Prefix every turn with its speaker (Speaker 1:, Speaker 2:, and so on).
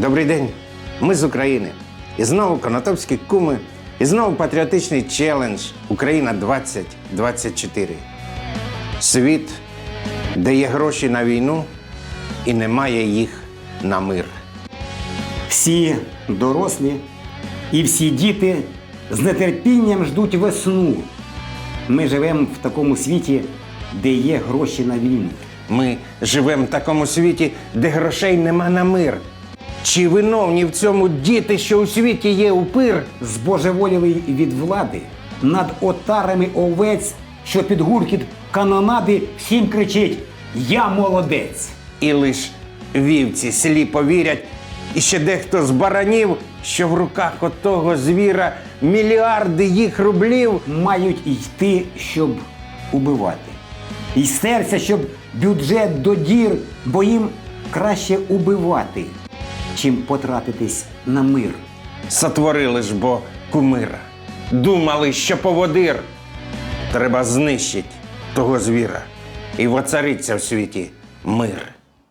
Speaker 1: Добрий день, ми з України. І знову конотопські куми, і знову патріотичний челендж Україна 2024. Світ, де є гроші на війну і немає їх на мир.
Speaker 2: Всі дорослі і всі діти з нетерпінням ждуть весну. Ми живемо в такому світі, де є гроші на війну.
Speaker 1: Ми живемо в такому світі, де грошей нема на мир. Чи виновні в цьому діти, що у світі є упир?
Speaker 2: Збожеволілий від влади над отарами овець, що під гуркіт канонади всім кричить Я молодець.
Speaker 1: І лиш вівці сліпо вірять, і ще дехто з баранів, що в руках отого звіра мільярди їх рублів.
Speaker 2: Мають йти, щоб убивати. І серця, щоб бюджет додір, бо їм краще убивати, чим потратитись на мир.
Speaker 1: Сотворили ж бо кумира. Думали, що поводир. Треба знищить того звіра і воцариться в світі мир.